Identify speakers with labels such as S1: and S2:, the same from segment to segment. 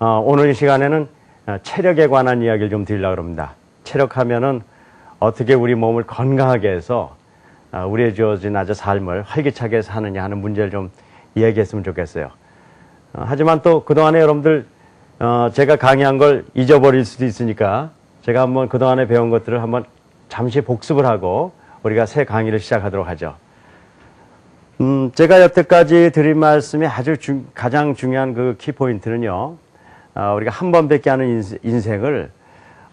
S1: 어, 오늘 이 시간에는 어, 체력에 관한 이야기를 좀 드리려고 합니다. 체력하면은 어떻게 우리 몸을 건강하게 해서 어, 우리의 주어진 아주 삶을 활기차게 사느냐 하는 문제를 좀 이야기했으면 좋겠어요. 어, 하지만 또 그동안에 여러분들 어, 제가 강의한 걸 잊어버릴 수도 있으니까 제가 한번 그동안에 배운 것들을 한번 잠시 복습을 하고 우리가 새 강의를 시작하도록 하죠. 음, 제가 여태까지 드린 말씀이 아주 중- 가장 중요한 그 키포인트는요, 아, 우리가 한 번밖에 하는 인생을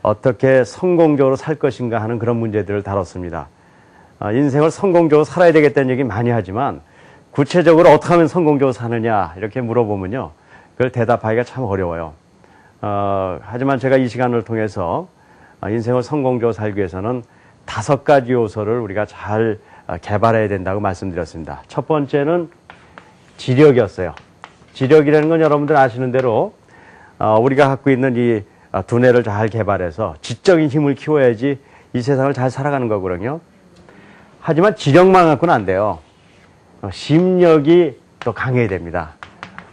S1: 어떻게 성공적으로 살 것인가 하는 그런 문제들을 다뤘습니다. 아, 인생을 성공적으로 살아야 되겠다는 얘기 많이 하지만 구체적으로 어떻게 하면 성공적으로 사느냐 이렇게 물어보면요, 그걸 대답하기가 참 어려워요. 어, 하지만 제가 이 시간을 통해서 아, 인생을 성공적으로 살기 위해서는 다섯 가지 요소를 우리가 잘 아, 개발해야 된다고 말씀드렸습니다. 첫 번째는 지력이었어요. 지력이라는 건 여러분들 아시는 대로 어, 우리가 갖고 있는 이 아, 두뇌를 잘 개발해서 지적인 힘을 키워야지 이 세상을 잘 살아가는 거거든요. 하지만 지력만 갖고는 안 돼요. 어, 심력이 또 강해야 됩니다.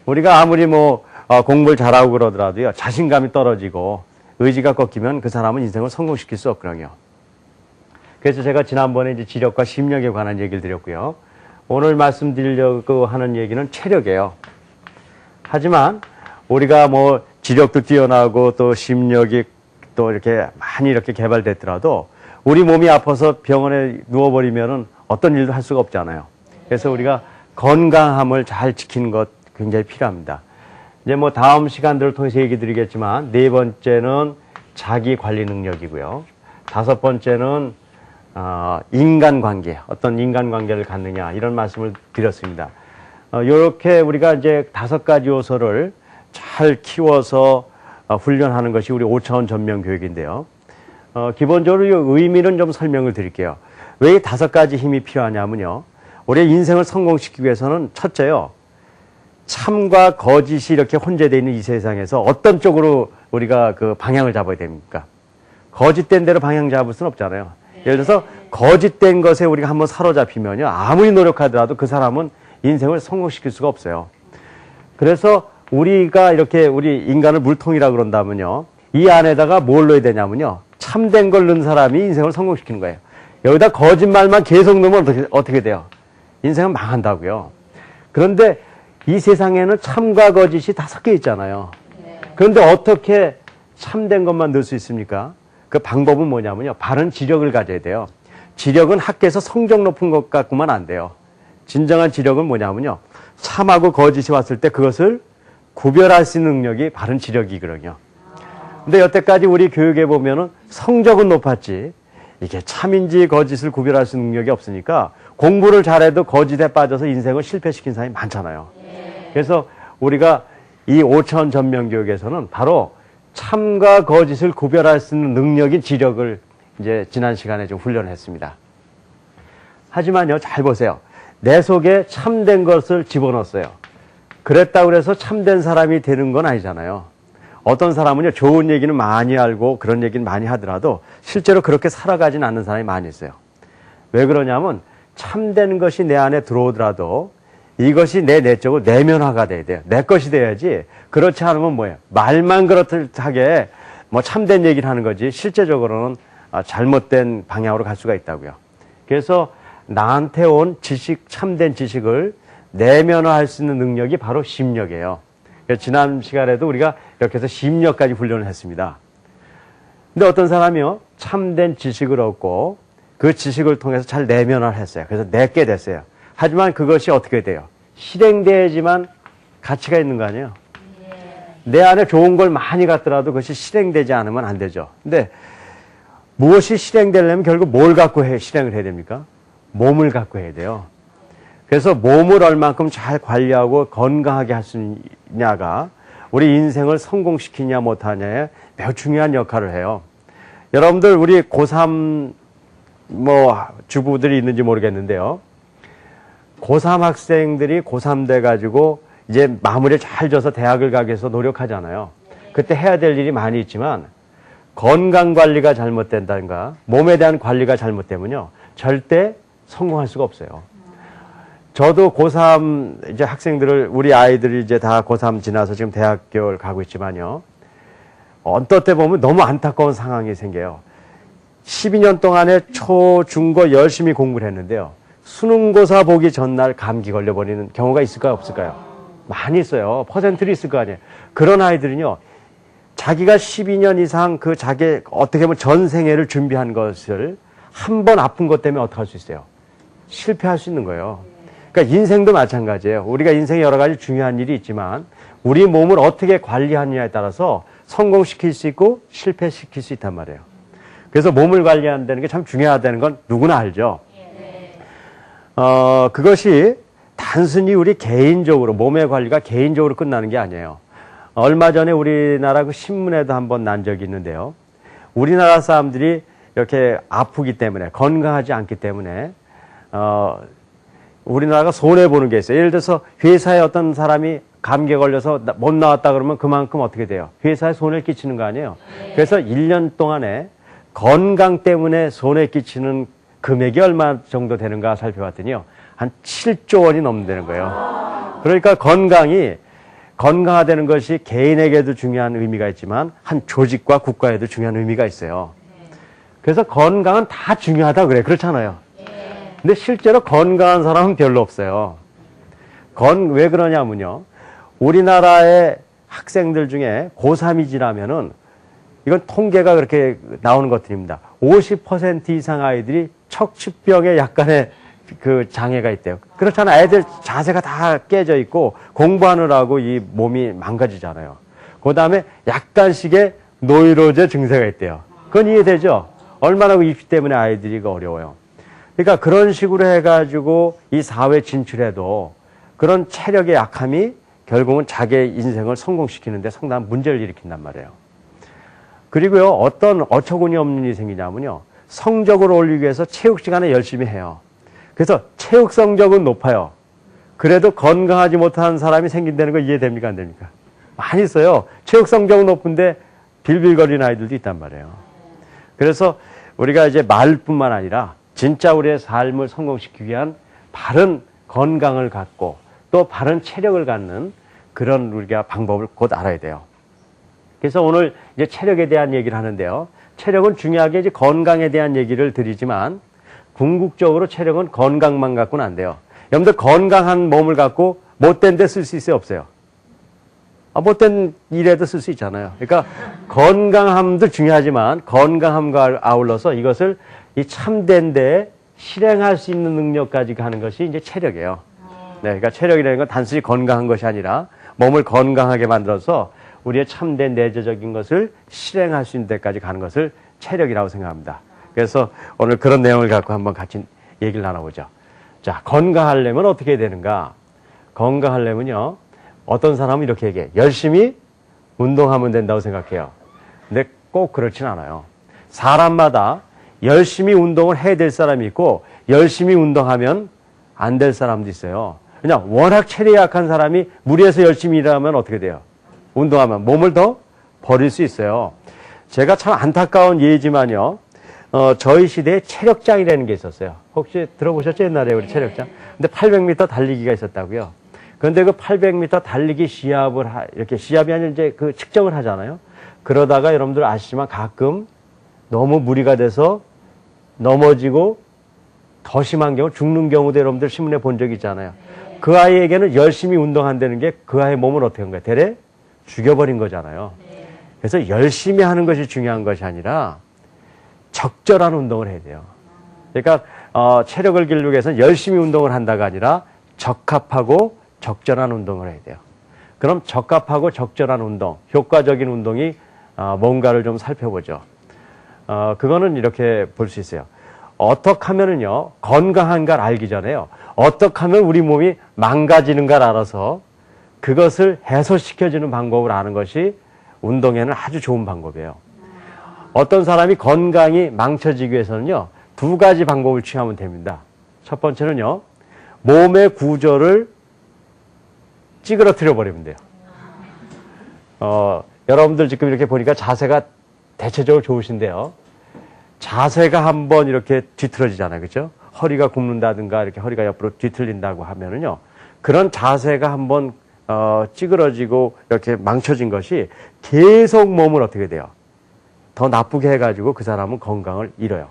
S1: 우리가 아무리 뭐 어, 공부를 잘하고 그러더라도요 자신감이 떨어지고 의지가 꺾이면 그 사람은 인생을 성공시킬 수 없거든요. 그래서 제가 지난번에 이제 지력과 심력에 관한 얘기를 드렸고요. 오늘 말씀드리려고 하는 얘기는 체력이에요. 하지만 우리가 뭐 지력도 뛰어나고 또 심력이 또 이렇게 많이 이렇게 개발됐더라도 우리 몸이 아파서 병원에 누워버리면은 어떤 일도 할 수가 없잖아요. 그래서 우리가 건강함을 잘 지키는 것 굉장히 필요합니다. 이제 뭐 다음 시간들을 통해서 얘기 드리겠지만 네 번째는 자기 관리 능력이고요. 다섯 번째는 어, 인간관계, 어떤 인간관계를 갖느냐 이런 말씀을 드렸습니다. 어, 이렇게 우리가 이제 다섯 가지 요소를 잘 키워서 어, 훈련하는 것이 우리 5차원 전면 교육인데요. 어, 기본적으로 이 의미는 좀 설명을 드릴게요. 왜이 다섯 가지 힘이 필요하냐면요. 우리의 인생을 성공시키기 위해서는 첫째요. 참과 거짓이 이렇게 혼재되어 있는 이 세상에서 어떤 쪽으로 우리가 그 방향을 잡아야 됩니까? 거짓된 대로 방향 잡을 수는 없잖아요. 예를 들어서 거짓된 것에 우리가 한번 사로잡히면요. 아무리 노력하더라도 그 사람은 인생을 성공시킬 수가 없어요. 그래서 우리가 이렇게 우리 인간을 물통이라 그런다면요. 이 안에다가 뭘 넣어야 되냐면요. 참된 걸 넣은 사람이 인생을 성공시키는 거예요. 여기다 거짓말만 계속 넣으면 어떻게, 어떻게 돼요? 인생은 망한다고요. 그런데 이 세상에는 참과 거짓이 다 섞여 있잖아요. 그런데 어떻게 참된 것만 넣을 수 있습니까? 그 방법은 뭐냐면요. 바른 지력을 가져야 돼요. 지력은 학교에서 성적 높은 것 갖고만 안 돼요. 진정한 지력은 뭐냐면요. 참하고 거짓이 왔을 때 그것을 구별할 수 있는 능력이 바른 지력이거든요. 근데 여태까지 우리 교육에 보면은 성적은 높았지 이게 참인지 거짓을 구별할 수 있는 능력이 없으니까 공부를 잘해도 거짓에 빠져서 인생을 실패시킨 사람이 많잖아요. 그래서 우리가 이 5천 전면 교육에서는 바로 참과 거짓을 구별할 수 있는 능력인 지력을 이제 지난 시간에 좀 훈련했습니다. 하지만요, 잘 보세요. 내 속에 참된 것을 집어넣었어요. 그랬다고 해서 참된 사람이 되는 건 아니잖아요. 어떤 사람은요, 좋은 얘기는 많이 알고 그런 얘기는 많이 하더라도 실제로 그렇게 살아가진 않는 사람이 많이 있어요. 왜 그러냐면 참된 것이 내 안에 들어오더라도 이것이 내 내적으로 내면화가 돼야 돼요. 내 것이 돼야지. 그렇지 않으면 뭐예요? 말만 그렇듯하게 뭐 참된 얘기를 하는 거지 실제적으로는 아, 잘못된 방향으로 갈 수가 있다고요. 그래서 나한테 온 지식, 참된 지식을 내면화할 수 있는 능력이 바로 심력이에요. 지난 시간에도 우리가 이렇게 해서 심력까지 훈련을 했습니다. 근데 어떤 사람이요, 참된 지식을 얻고 그 지식을 통해서 잘 내면화를 했어요. 그래서 내게 됐어요. 하지만 그것이 어떻게 돼요? 실행돼야지만 가치가 있는 거 아니에요? 내 안에 좋은 걸 많이 갖더라도 그것이 실행되지 않으면 안 되죠. 근데 무엇이 실행되려면 결국 뭘 갖고 해, 실행을 해야 됩니까? 몸을 갖고 해야 돼요. 그래서 몸을 얼만큼 잘 관리하고 건강하게 할 수 있냐가 우리 인생을 성공시키냐 못하냐에 매우 중요한 역할을 해요. 여러분들 우리 고3 뭐 주부들이 있는지 모르겠는데요. 고3 학생들이 고3 돼 가지고 이제 마무리를 잘 져서 대학을 가기 위해서 노력하잖아요. 그때 해야 될 일이 많이 있지만 건강 관리가 잘못된다든가 몸에 대한 관리가 잘못되면요. 절대 성공할 수가 없어요. 저도 고3 이제 학생들을 우리 아이들이 이제 다 고3 지나서 지금 대학교를 가고 있지만요. 언뜻 때 보면 너무 안타까운 상황이 생겨요. 12년 동안에 초, 중 고 열심히 공부를 했는데요. 수능고사 보기 전날 감기 걸려버리는 경우가 있을까요? 없을까요? 많이 있어요. 퍼센트를 있을 거 아니에요. 그런 아이들은요. 자기가 12년 이상 그 자기 어떻게 보면 전생애를 준비한 것을 한 번 아픈 것 때문에 어떻게 할 수 있어요? 실패할 수 있는 거예요. 그러니까 인생도 마찬가지예요. 우리가 인생에 여러 가지 중요한 일이 있지만 우리 몸을 어떻게 관리하느냐에 따라서 성공시킬 수 있고 실패시킬 수 있단 말이에요. 그래서 몸을 관리한다는 게 참 중요하다는 건 누구나 알죠. 어, 그것이 단순히 우리 개인적으로 몸의 관리가 개인적으로 끝나는 게 아니에요. 얼마 전에 우리나라 그 신문에도 한번 난 적이 있는데요. 우리나라 사람들이 이렇게 아프기 때문에 건강하지 않기 때문에 어, 우리나라가 손해 보는 게 있어요. 예를 들어서 회사에 어떤 사람이 감기에 걸려서 못 나왔다 그러면 그만큼 어떻게 돼요? 회사에 손해를 끼치는 거 아니에요? 그래서 1년 동안에 건강 때문에 손해 끼치는 금액이 얼마 정도 되는가 살펴봤더니요. 한 7조 원이 넘는다는 거예요. 그러니까 건강이 건강화되는 것이 개인에게도 중요한 의미가 있지만 한 조직과 국가에도 중요한 의미가 있어요. 그래서 건강은 다 중요하다 그래. 그렇잖아요. 근데 실제로 건강한 사람은 별로 없어요. 건, 왜 그러냐면요. 우리나라의 학생들 중에 고3이 지나면은 이건 통계가 그렇게 나오는 것들입니다. 50% 이상 아이들이 척추병에 약간의 그 장애가 있대요. 그렇잖아. 애들 자세가 다 깨져 있고 공부하느라고 이 몸이 망가지잖아요. 그 다음에 약간씩의 노이로제 증세가 있대요. 그건 이해되죠? 얼마나 그 입시 때문에 아이들이 어려워요. 그러니까 그런 식으로 해가지고 이 사회 진출해도 그런 체력의 약함이 결국은 자기의 인생을 성공시키는데 상당한 문제를 일으킨단 말이에요. 그리고요, 어떤 어처구니 없는 일이 생기냐면요. 성적을 올리기 위해서 체육 시간에 열심히 해요. 그래서 체육 성적은 높아요. 그래도 건강하지 못한 사람이 생긴다는 거 이해됩니까? 안 됩니까? 많이 있어요. 체육 성적은 높은데 빌빌거리는 아이들도 있단 말이에요. 그래서 우리가 이제 말뿐만 아니라 진짜 우리의 삶을 성공시키기 위한 바른 건강을 갖고 또 바른 체력을 갖는 그런 우리가 방법을 곧 알아야 돼요. 그래서 오늘 이제 체력에 대한 얘기를 하는데요. 체력은 중요하게 이제 건강에 대한 얘기를 드리지만 궁극적으로 체력은 건강만 갖고는 안 돼요. 여러분들 건강한 몸을 갖고 못된 데 쓸 수 있어요? 없어요? 아, 못된 일에도 쓸 수 있잖아요. 그러니까 건강함도 중요하지만 건강함과 아울러서 이것을 이 참된 데 실행할 수 있는 능력까지 가는 것이 이제 체력이에요. 네, 그러니까 체력이라는 건 단순히 건강한 것이 아니라 몸을 건강하게 만들어서 우리의 참된 내재적인 것을 실행할 수 있는 데까지 가는 것을 체력이라고 생각합니다. 그래서 오늘 그런 내용을 갖고 한번 같이 얘기를 나눠보죠. 자, 건강하려면 어떻게 되는가? 건강하려면요, 어떤 사람은 이렇게 얘기해. 열심히 운동하면 된다고 생각해요. 근데 꼭 그렇진 않아요. 사람마다 열심히 운동을 해야 될 사람이 있고, 열심히 운동하면 안 될 사람도 있어요. 그냥 워낙 체력이 약한 사람이 무리해서 열심히 일하면 어떻게 돼요? 운동하면 몸을 더 버릴 수 있어요. 제가 참 안타까운 예지만요. 어, 저희 시대에 체력장이라는 게 있었어요. 혹시 들어보셨죠? 옛날에 우리 체력장? 근데 800m 달리기가 있었다고요. 그런데 그 800m 달리기 시합을 하, 이렇게 시합이 아니라 이제 그 측정을 하잖아요. 그러다가 여러분들 아시지만 가끔 너무 무리가 돼서 넘어지고 더 심한 경우 죽는 경우도 여러분들 신문에 본 적 있잖아요. 그 아이에게는 열심히 운동한다는 게 그 아이의 몸을 어떻게 한 거예요? 대래 죽여버린 거잖아요. 그래서 열심히 하는 것이 중요한 것이 아니라 적절한 운동을 해야 돼요. 그러니까 어, 체력을 기르기 위해서는 열심히 운동을 한다가 아니라 적합하고 적절한 운동을 해야 돼요. 그럼 적합하고 적절한 운동, 효과적인 운동이 어, 뭔가를 좀 살펴보죠. 어, 그거는 이렇게 볼 수 있어요. 어떻게 하면은요, 건강한가를 알기 전에요. 어떻게 하면 우리 몸이 망가지는가를 알아서 그것을 해소시켜주는 방법을 아는 것이 운동에는 아주 좋은 방법이에요. 어떤 사람이 건강이 망쳐지기 위해서는요, 두 가지 방법을 취하면 됩니다. 첫 번째는요, 몸의 구조를 찌그러뜨려 버리면 돼요. 어, 여러분들 지금 이렇게 보니까 자세가 대체적으로 좋으신데요. 자세가 한번 이렇게 뒤틀어지잖아요. 그죠? 허리가 굽는다든가 이렇게 허리가 옆으로 뒤틀린다고 하면은요. 그런 자세가 한번 어, 찌그러지고 이렇게 망쳐진 것이 계속 몸을 어떻게 돼요? 더 나쁘게 해가지고 그 사람은 건강을 잃어요.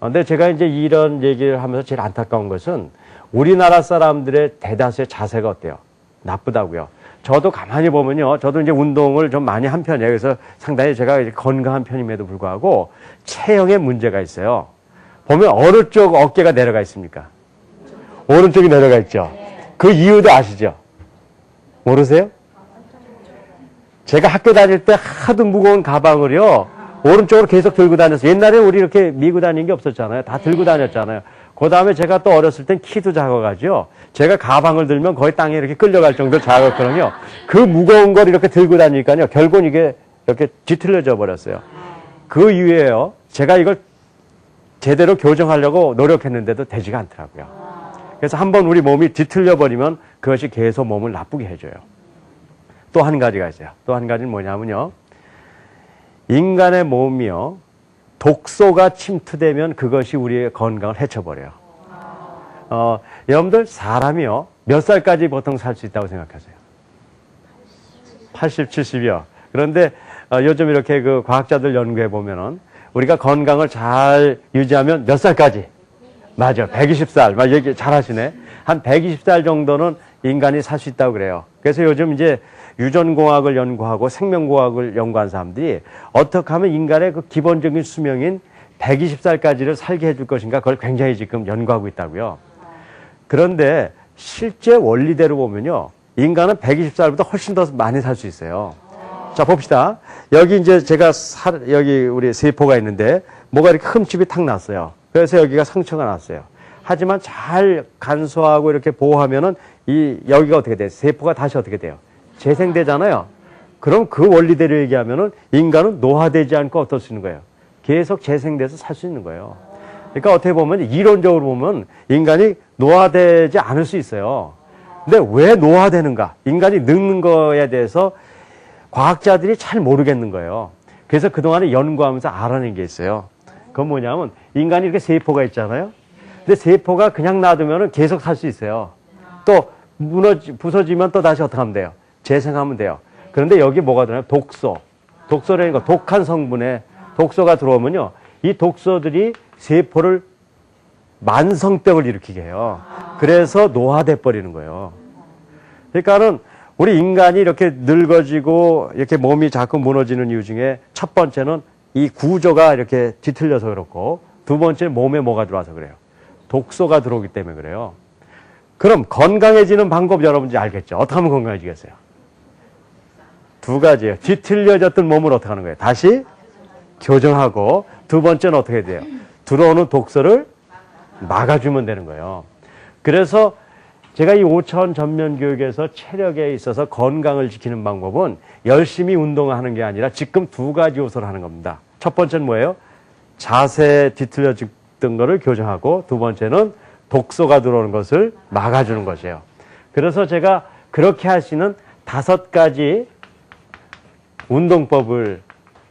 S1: 어, 근데 제가 이제 이런 얘기를 하면서 제일 안타까운 것은 우리나라 사람들의 대다수의 자세가 어때요? 나쁘다고요. 저도 가만히 보면요. 저도 이제 운동을 좀 많이 한 편이에요. 그래서 상당히 제가 건강한 편임에도 불구하고 체형에 문제가 있어요. 보면 어느 쪽 어깨가 내려가 있습니까? 오른쪽이 내려가 있죠. 그 이유도 아시죠? 모르세요? 제가 학교 다닐 때 하도 무거운 가방을요, 오른쪽으로 계속 들고 다녔어요. 옛날에 우리 이렇게 미고 다닌 게 없었잖아요. 다 들고 다녔잖아요. 그 다음에 제가 또 어렸을 땐 키도 작아가지고, 제가 가방을 들면 거의 땅에 이렇게 끌려갈 정도로 작았거든요. 그 무거운 걸 이렇게 들고 다니니까요, 결국은 이게 이렇게 뒤틀려져 버렸어요. 그 이후에요, 제가 이걸 제대로 교정하려고 노력했는데도 되지가 않더라고요. 그래서 한번 우리 몸이 뒤틀려 버리면 그것이 계속 몸을 나쁘게 해줘요. 또 한 가지가 있어요. 또 한 가지는 뭐냐면요. 인간의 몸이요. 독소가 침투되면 그것이 우리의 건강을 해쳐버려요. 어, 여러분들 사람이요. 몇 살까지 보통 살 수 있다고 생각하세요? 80, 70이요. 그런데 어, 요즘 이렇게 그 과학자들 연구해 보면은 우리가 건강을 잘 유지하면 몇 살까지? 맞아. 120살. 막 얘기 잘 하시네. 한 120살 정도는 인간이 살 수 있다고 그래요. 그래서 요즘 이제 유전공학을 연구하고 생명공학을 연구한 사람들이 어떻게 하면 인간의 그 기본적인 수명인 120살까지를 살게 해줄 것인가 그걸 굉장히 지금 연구하고 있다고요. 그런데 실제 원리대로 보면요. 인간은 120살보다 훨씬 더 많이 살 수 있어요. 자, 봅시다. 여기 이제 제가 살, 여기 우리 세포가 있는데 뭐가 이렇게 흠집이 탁 났어요. 그래서 여기가 상처가 났어요. 하지만 잘 간소하고 이렇게 보호하면은 이 여기가 어떻게 돼요? 세포가 다시 어떻게 돼요? 재생되잖아요. 그럼 그 원리대로 얘기하면은 인간은 노화되지 않고 어떨 수 있는 거예요? 계속 재생돼서 살 수 있는 거예요. 그러니까 어떻게 보면 이론적으로 보면 인간이 노화되지 않을 수 있어요. 근데 왜 노화되는가? 인간이 늙는 거에 대해서 과학자들이 잘 모르겠는 거예요. 그래서 그동안에 연구하면서 알아낸 게 있어요. 그건 뭐냐면 인간이 이렇게 세포가 있잖아요. 근데 세포가 그냥 놔두면 계속 살 수 있어요. 또 무너지, 부서지면 또 다시 어떻게 하면 돼요? 재생하면 돼요. 그런데 여기 뭐가 들어요? 독소. 독소라는 거, 독한 성분에 독소가 들어오면요. 이 독소들이 세포를 만성병을 일으키게 해요. 그래서 노화돼 버리는 거예요. 그러니까는 우리 인간이 이렇게 늙어지고 이렇게 몸이 자꾸 무너지는 이유 중에 첫 번째는 이 구조가 이렇게 뒤틀려서 그렇고 두 번째 몸에 뭐가 들어와서 그래요. 독소가 들어오기 때문에 그래요. 그럼 건강해지는 방법 여러분들이 알겠죠? 어떻게 하면 건강해지겠어요? 두 가지예요. 뒤틀려졌던 몸을 어떻게 하는 거예요? 다시 교정하고 두 번째는 어떻게 돼요? 들어오는 독소를 막아주면 되는 거예요. 그래서 제가 이 5천 전면 교육에서 체력에 있어서 건강을 지키는 방법은 열심히 운동을 하는 게 아니라 지금 두 가지 요소를 하는 겁니다. 첫 번째는 뭐예요? 자세 뒤틀려졌던 거를 교정하고 두 번째는 독소가 들어오는 것을 막아주는 것이에요. 그래서 제가 그렇게 하시는 다섯 가지 운동법을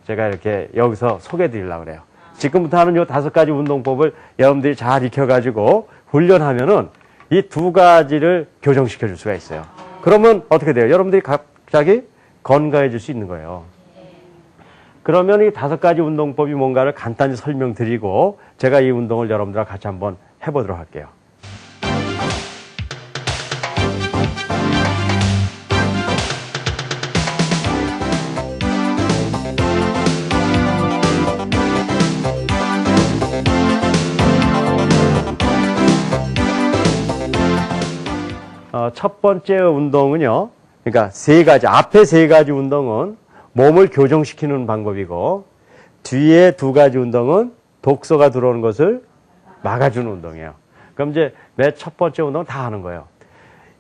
S1: 제가 이렇게 여기서 소개해 드리려고 그래요. 지금부터 하는 요 다섯 가지 운동법을 여러분들이 잘 익혀가지고 훈련하면은 이 두 가지를 교정시켜 줄 수가 있어요. 그러면 어떻게 돼요? 여러분들이 갑자기 건강해질 수 있는 거예요. 그러면 이 다섯 가지 운동법이 뭔가를 간단히 설명드리고 제가 이 운동을 여러분들과 같이 한번 해보도록 할게요. 첫 번째 운동은요. 그러니까 세 가지, 앞에 세 가지 운동은 몸을 교정시키는 방법이고, 뒤에 두 가지 운동은 독소가 들어오는 것을 막아주는 운동이에요. 그럼 이제 맨 첫 번째 운동은 다 하는 거예요.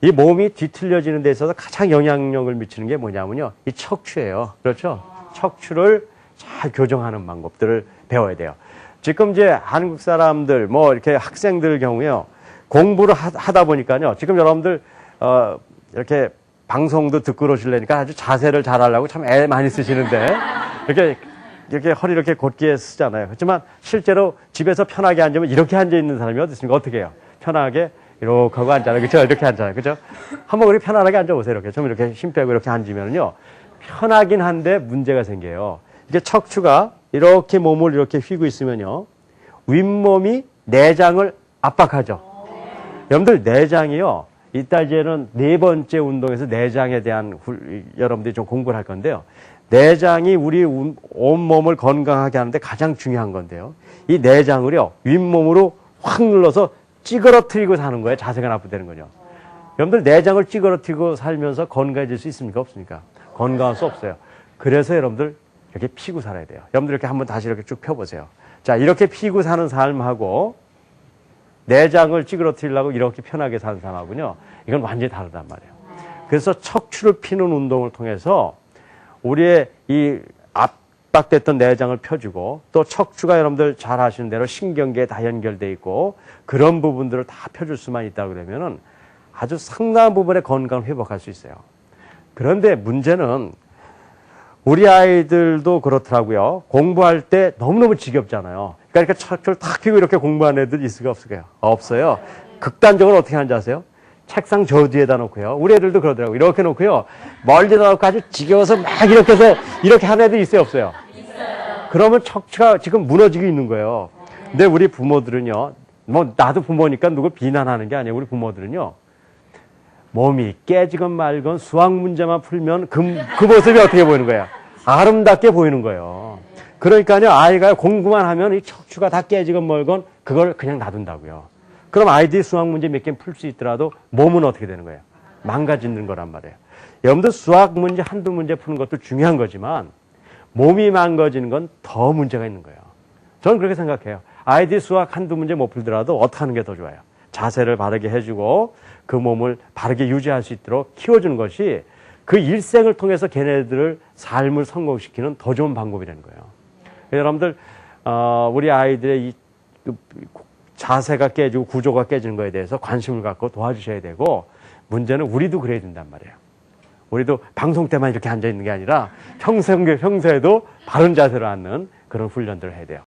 S1: 이 몸이 뒤틀려지는 데 있어서 가장 영향력을 미치는 게 뭐냐면요. 이 척추예요. 그렇죠? 척추를 잘 교정하는 방법들을 배워야 돼요. 지금 이제 한국 사람들, 뭐 이렇게 학생들 경우에요. 공부를 하, 다 보니까요. 지금 여러분들, 어, 이렇게 방송도 듣고 그러실래니까 아주 자세를 잘 하려고 참 애 많이 쓰시는데, 이렇게 이렇게 허리 이렇게 곧게 쓰잖아요. 그렇지만 실제로 집에서 편하게 앉으면 이렇게 앉아 있는 사람이 어디 있습니까? 어떻게 해요? 편하게 이렇게 하고 앉잖아요. 그렇죠? 이렇게 앉잖아요. 그렇죠? 한번 그렇게 편안하게 앉아 보세요. 이렇게 좀 이렇게 힘 빼고 이렇게 앉으면요. 편하긴 한데 문제가 생겨요. 이게 척추가 이렇게 몸을 이렇게 휘고 있으면요. 윗몸이 내장을 압박하죠. 여러분들 내장이요. 이따 이제는 네 번째 운동에서 내장에 대한 훌- 여러분들이 좀 공부를 할 건데요. 내장이 우리 온- 온몸을 건강하게 하는데 가장 중요한 건데요. 이 내장을요. 윗몸으로 확 눌러서 찌그러뜨리고 사는 거예요. 자세가 나쁘다는 거죠. 여러분들 내장을 찌그러뜨리고 살면서 건강해질 수 있습니까? 없습니까? 건강할 수 없어요. 그래서 여러분들 이렇게 피고 살아야 돼요. 여러분들 이렇게 한번 다시 이렇게 쭉 펴보세요. 자, 이렇게 피고 사는 삶하고 내장을 찌그러뜨리려고 이렇게 편하게 사는 사람하고요. 이건 완전히 다르단 말이에요. 그래서 척추를 피는 운동을 통해서 우리의 이 압박됐던 내장을 펴주고 또 척추가 여러분들 잘 아시는 대로 신경계에 다 연결돼 있고 그런 부분들을 다 펴줄 수만 있다 그러면은 아주 상당한 부분의 건강을 회복할 수 있어요. 그런데 문제는 우리 아이들도 그렇더라고요. 공부할 때 너무너무 지겹잖아요. 그러니까 이렇게 척추를 탁 펴고 이렇게 공부하는 애들 있을까 없을까요? 없어요. 극단적으로 어떻게 하는지 아세요? 책상 저 뒤에다 놓고요. 우리 애들도 그러더라고요. 이렇게 놓고요. 멀리다 놓고 아주 지겨워서 막 이렇게 해서 이렇게 하는 애들 있어요, 없어요? 그러면 척추가 지금 무너지고 있는 거예요. 근데 우리 부모들은요. 뭐 나도 부모니까 누구 비난하는 게 아니에요. 우리 부모들은요. 몸이 깨지건 말건 수학 문제만 풀면 그, 그 모습이 어떻게 보이는 거야? 아름답게 보이는 거예요. 그러니까요, 아이가 공부만 하면 이 척추가 다 깨지건 말건 그걸 그냥 놔둔다고요. 그럼 아이들이 수학 문제 몇 개 풀 수 있더라도 몸은 어떻게 되는 거예요? 망가지는 거란 말이에요. 여러분들 수학 문제 한두 문제 푸는 것도 중요한 거지만 몸이 망가지는 건 더 문제가 있는 거예요. 저는 그렇게 생각해요. 아이들이 수학 한두 문제 못 풀더라도 어떻게 하는 게 더 좋아요? 자세를 바르게 해주고 그 몸을 바르게 유지할 수 있도록 키워주는 것이 그 일생을 통해서 걔네들을 삶을 성공시키는 더 좋은 방법이라는 거예요. 여러분들, 어, 우리 아이들의 이 그, 자세가 깨지고 구조가 깨지는 거에 대해서 관심을 갖고 도와주셔야 되고 문제는 우리도 그래야 된단 말이에요. 우리도 방송 때만 이렇게 앉아 있는 게 아니라 평생, 평소에도 바른 자세로 앉는 그런 훈련들을 해야 돼요.